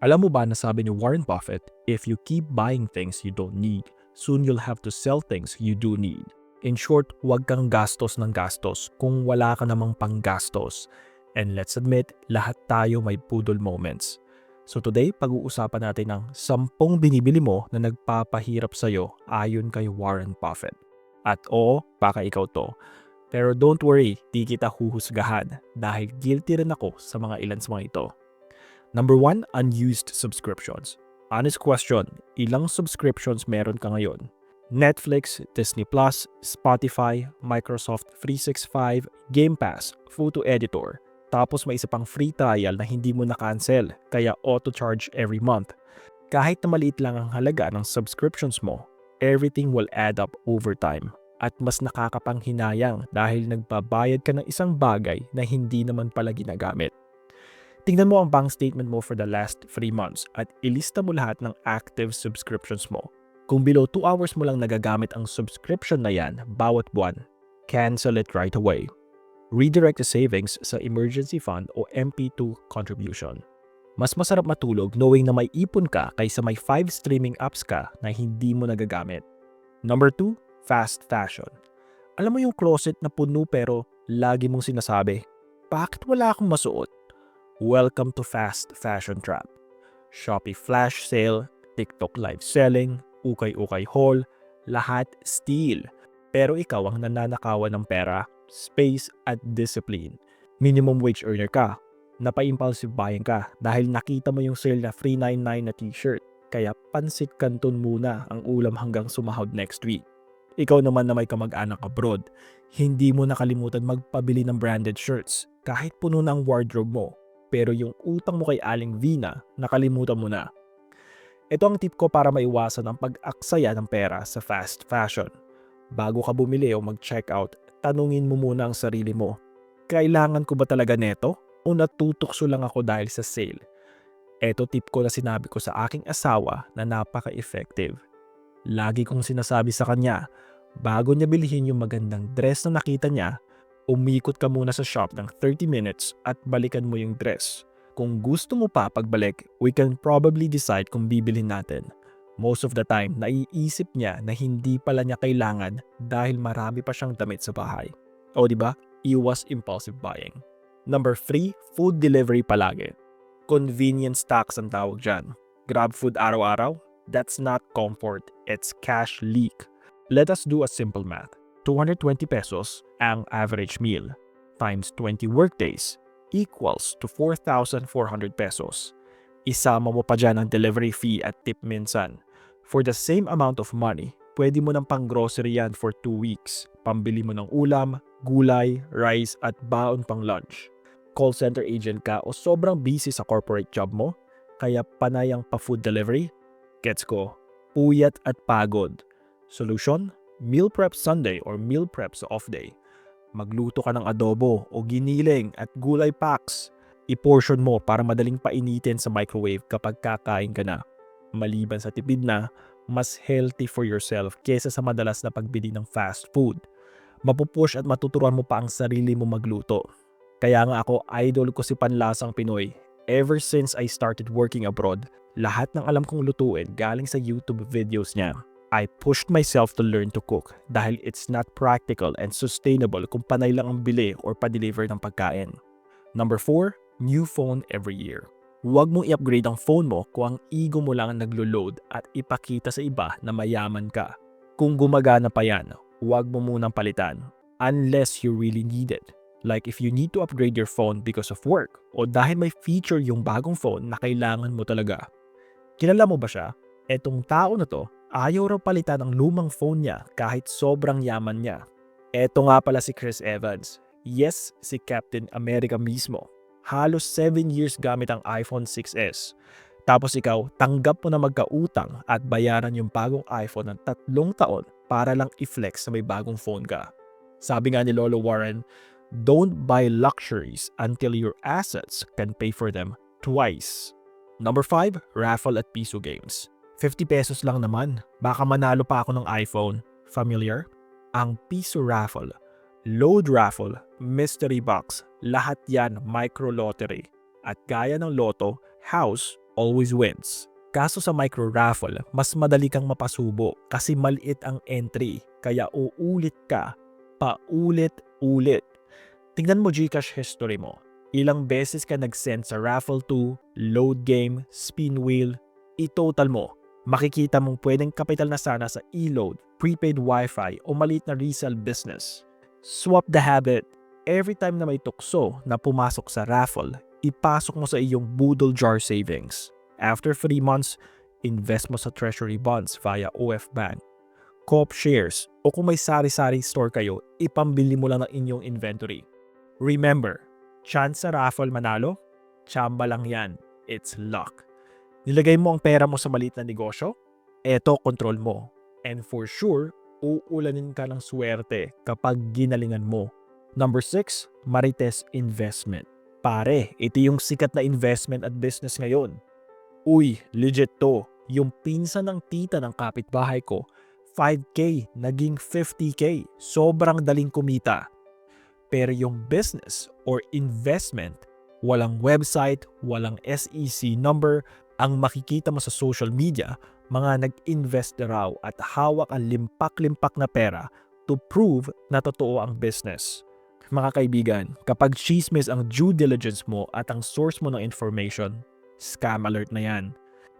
Alam mo ba na sabi ni Warren Buffett, if you keep buying things you don't need, soon you'll have to sell things you do need. In short, huwag kang gastos ng gastos kung wala ka namang panggastos. And let's admit, lahat tayo may pudol moments. So today, pag-uusapan natin ng sampung binibili mo na nagpapahirap sa'yo ayon kay Warren Buffett. At oo, baka ikaw to. Pero don't worry, di kita huhusgahan dahil guilty rin ako sa mga ilan sa mga ito. Number one, unused subscriptions. Honest question, ilang subscriptions meron ka ngayon? Netflix, Disney+, Spotify, Microsoft 365, Game Pass, Photo Editor. Tapos may isa pang free trial na hindi mo na-cancel, kaya auto-charge every month. Kahit na maliit lang ang halaga ng subscriptions mo, everything will add up over time. At mas nakakapanghinayang dahil nagbabayad ka ng isang bagay na hindi naman pala ginagamit. Tingnan mo ang bank statement mo for the last 3 months at ilista mo lahat ng active subscriptions mo. Kung below 2 hours mo lang nagagamit ang subscription na yan bawat buwan, cancel it right away. Redirect the savings sa emergency fund o MP2 contribution. Mas masarap matulog knowing na may ipon ka kaysa may 5 streaming apps ka na hindi mo nagagamit. Number 2, fast fashion. Alam mo yung closet na puno pero lagi mong sinasabi, bakit wala akong masuot? Welcome to fast fashion trap. Shopee flash sale, TikTok live selling, ukay-ukay haul, lahat steal. Pero ikaw ang nananakawan ng pera, space at discipline. Minimum wage earner ka, napa-impulsive buying ka dahil nakita mo yung sale na 399 na t-shirt. Kaya pansit kanton muna ang ulam hanggang sumahod next week. Ikaw naman na may kamag-anak abroad, hindi mo nakalimutan magpabili ng branded shirts kahit puno ang wardrobe mo pero yung utang mo kay Aling Vina, nakalimutan mo na. Ito ang tip ko para maiwasan ang pag-aksaya ng pera sa fast fashion. Bago ka bumili o mag-check out, tanungin mo muna ang sarili mo. Kailangan ko ba talaga neto? O natutukso lang ako dahil sa sale? Ito tip ko na sinabi ko sa aking asawa na napaka-effective. Lagi kong sinasabi sa kanya, bago niya bilhin yung magandang dress na nakita niya, umikot ka muna sa shop ng 30 minutes at balikan mo yung dress. Kung gusto mo pa pagbalik, we can probably decide kung bibilhin natin. Most of the time, naiisip niya na hindi pala niya kailangan dahil marami pa siyang damit sa bahay. O di ba? Iwas impulsive buying. Number 3, food delivery palagi. Convenience tax ang tawag dyan. Grab food araw-araw? That's not comfort, it's cash leak. Let us do a simple math. 220 pesos ang average meal times 20 workdays equals to 4,400 pesos. Isama mo pa dyan ang delivery fee at tip minsan. For the same amount of money, pwede mo ng pang-grocery yan for 2 weeks. Pambili mo ng ulam, gulay, rice at baon pang lunch. Call center agent ka o sobrang busy sa corporate job mo, kaya panayang pa-food delivery? Gets ko. Puyat at pagod. Solution? Meal prep Sunday or meal prep sa off day. Magluto ka ng adobo o giniling at gulay packs. I-portion mo para madaling painitin sa microwave kapag kakain ka na. Maliban sa tipid na, mas healthy for yourself kesa sa madalas na pagbili ng fast food. Mapupush at matuturuan mo pa ang sarili mo magluto. Kaya nga ako idol ko si Panlasang Pinoy. Ever since I started working abroad, lahat ng alam kong lutuin galing sa YouTube videos niya. I pushed myself to learn to cook dahil it's not practical and sustainable kung panay lang ang bili or pa-deliver ng pagkain. Number 4, new phone every year. Huwag mong i-upgrade ang phone mo kung ang ego mo lang ang naglo-load at ipakita sa iba na mayaman ka. Kung gumagana pa yan, huwag mo munang palitan unless you really need it. Like if you need to upgrade your phone because of work o dahil may feature yung bagong phone na kailangan mo talaga. Kilala mo ba siya? Etong tao na to Ayaw raw palitan ang lumang phone niya kahit sobrang yaman niya. Eto nga pala si Chris Evans. Yes, si Captain America mismo. Halos 7 years gamit ang iPhone 6s. Tapos ikaw, tanggap mo na magkautang at bayaran yung bagong iPhone ng tatlong taon para lang i-flex na may bagong phone ka. Sabi nga ni Lolo Warren, don't buy luxuries until your assets can pay for them twice. Number 5, raffle at piso games. 50 pesos lang naman. Baka manalo pa ako ng iPhone. Familiar? Ang piso raffle, load raffle, mystery box, lahat yan micro lottery. At gaya ng loto, house, always wins. Kaso sa micro raffle, mas madali kang mapasubo kasi maliit ang entry. Kaya uulit ka, paulit-ulit. Tingnan mo Gcash history mo. Ilang beses ka nag-send sa raffle 2, load game, spin wheel, i-total mo. Makikita mong pwedeng kapital na sana sa e-load, prepaid wifi o maliit na resale business. Swap the habit. Every time na may tukso na pumasok sa raffle, ipasok mo sa iyong Boodle Jar Savings. After 3 months, invest mo sa treasury bonds via OF Bank, Coop shares, o kung may sari-sari store kayo, ipambili mo lang ng inyong inventory. Remember, chance sa raffle manalo, chamba lang yan. It's luck. Nilagay mo ang pera mo sa maliit na negosyo, eto control mo. And for sure, uulanin ka ng swerte kapag ginalingan mo. Number 6, Marites Investment. Pare, ito yung sikat na investment at business ngayon. Uy, legit to. Yung pinsan ng tita ng kapitbahay ko, 5K, naging 50K. Sobrang daling kumita. Pero yung business or investment, walang website, walang SEC number, ang makikita mo sa social media, mga nag-invest na raw at hawak ang limpak-limpak na pera to prove na totoo ang business. Mga kaibigan, kapag chismis ang due diligence mo at ang source mo ng information, scam alert na yan.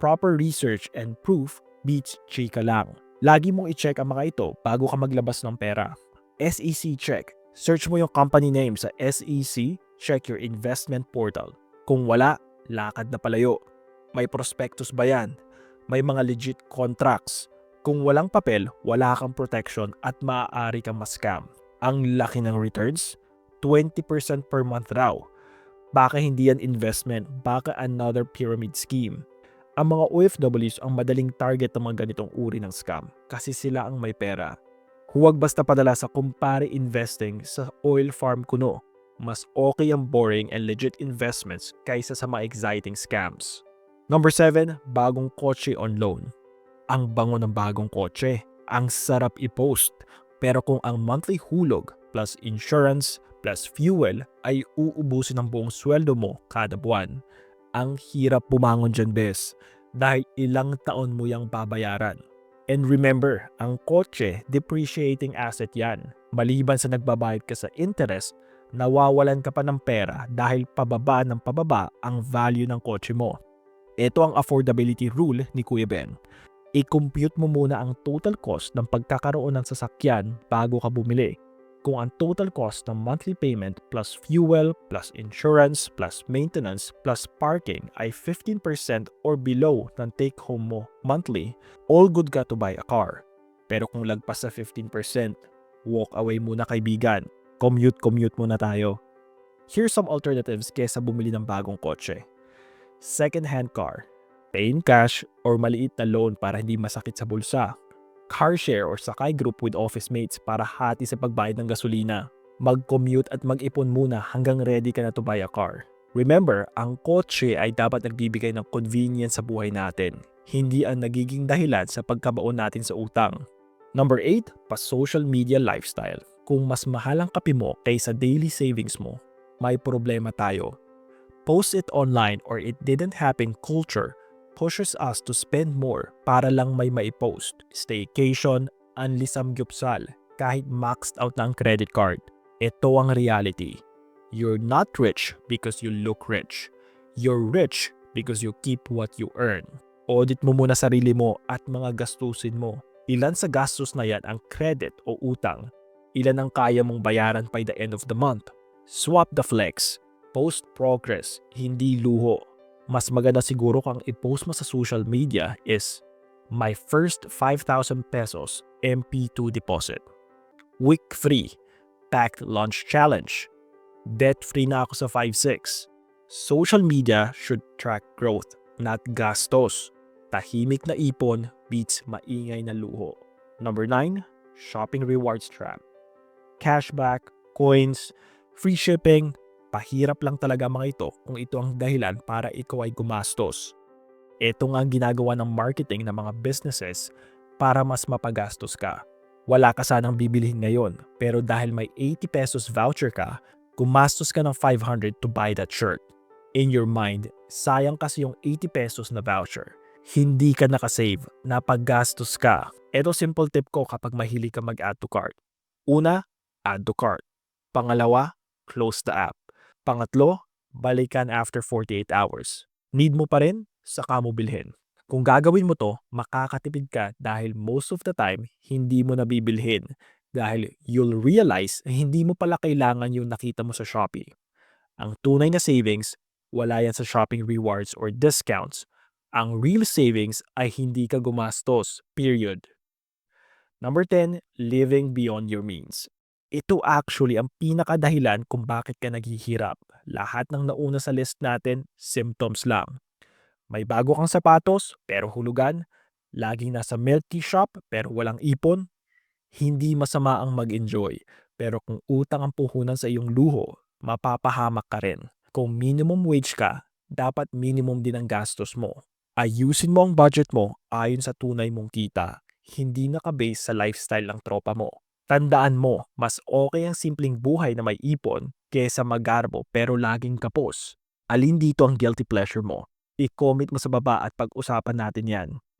Proper research and proof beats chika lang. Lagi mong i-check ang mga ito bago ka maglabas ng pera. SEC check. Search mo yung company name sa SEC, check your investment portal. Kung wala, lakad na palayo. May prospectus ba yan? May mga legit contracts. Kung walang papel, wala kang protection at maaari kang ma-scam. Ang laki ng returns? 20% per month raw. Baka hindi yan investment, baka another pyramid scheme. Ang mga OFWs ang madaling target ng mga ganitong uri ng scam kasi sila ang may pera. Huwag basta padala sa kumpare investing sa oil farm kuno. Mas okay ang boring and legit investments kaysa sa mga exciting scams. Number 7, bagong kotse on loan. Ang bango ng bagong kotse. Ang sarap i-post. Pero kung ang monthly hulog plus insurance plus fuel ay uubusin ng buong sweldo mo kada buwan. Ang hirap bumangon dyan, bes, dahil ilang taon mo yang babayaran. And remember, ang kotse, depreciating asset yan. Maliban sa nagbabayad ka sa interest, nawawalan ka pa ng pera dahil pababa ng pababa ang value ng kotse mo. Ito ang affordability rule ni Kuya Ben. I-compute mo muna ang total cost ng pagkakaroon ng sasakyan bago ka bumili kung ang total cost ng monthly payment plus fuel, plus insurance, plus maintenance, plus parking ay 15% or below ng take-home mo monthly, all good ka to buy a car. Pero kung lagpas sa 15%, walk away muna kaibigan. Commute-commute muna tayo. Here's some alternatives kesa bumili ng bagong kotse. Second-hand car. Pay in cash or maliit na loan para hindi masakit sa bulsa car share or sakay group with office mates para hati sa pagbayad ng gasolina. Mag-commute at mag-ipon muna hanggang ready ka na to buy a car. Remember, ang kotse ay dapat nagbibigay ng convenience sa buhay natin, hindi ang nagiging dahilan sa pagkabaon natin sa utang. Number 8, pa-social media lifestyle. Kung mas mahal ang kape mo kaysa daily savings mo, may problema tayo. Post it online or it didn't happen culture pushes us to spend more para lang may maipost. Staycation, anlisam gyupsal, kahit maxed out ang credit card. Ito ang reality. You're not rich because you look rich. You're rich because you keep what you earn. Audit mo muna sarili mo at mga gastusin mo. Ilan sa gastos na yan ang credit o utang? Ilan ang kaya mong bayaran by the end of the month? Swap the flex. Post progress, hindi luho mas maganda siguro kung i-post mo sa social media is my first 5,000 pesos MP2 deposit. Week free, packed lunch challenge. Debt free na ako sa 5-6. Social media should track growth, not gastos. Tahimik na ipon beats maingay na luho. Number 9, shopping rewards trap. Cashback, coins, free shipping, Pahirap lang talaga mga ito kung ito ang dahilan para ikaw ay gumastos. Ito nga ang ginagawa ng marketing ng mga businesses para mas mapagastos ka. Wala ka sanang bibilihin ngayon pero dahil may 80 pesos voucher ka, gumastos ka ng 500 to buy that shirt. In your mind, sayang kasi yung 80 pesos na voucher. Hindi ka nakasave, napaggastos ka. Ito simple tip ko kapag mahilig ka mag-add to cart. Una, add to cart. Pangalawa, close the app. Pangatlo, balikan after 48 hours. Need mo pa rin? Saka mo bilhin. Kung gagawin mo to, makakatipid ka dahil most of the time, hindi mo nabibilhin. Dahil you'll realize hindi mo pala kailangan yung nakita mo sa Shopee. Ang tunay na savings, wala yan sa shopping rewards or discounts. Ang real savings ay hindi ka gumastos, period. Number 10, living beyond your means. Ito actually ang pinakadahilan kung bakit ka naghihirap. Lahat ng nauna sa list natin, symptoms lang. May bago kang sapatos, pero hulugan. Laging nasa milk tea shop, pero walang ipon. Hindi masama ang mag-enjoy. Pero kung utang ang puhunan sa iyong luho, mapapahamak ka rin. Kung minimum wage ka, dapat minimum din ang gastos mo. Ayusin mo ang budget mo ayon sa tunay mong kita, hindi nakabase sa lifestyle ng tropa mo. Tandaan mo, mas okay ang simpleng buhay na may ipon kesa magarbo pero laging kapos. Alin dito ang guilty pleasure mo? I-comment mo sa baba at pag-usapan natin yan.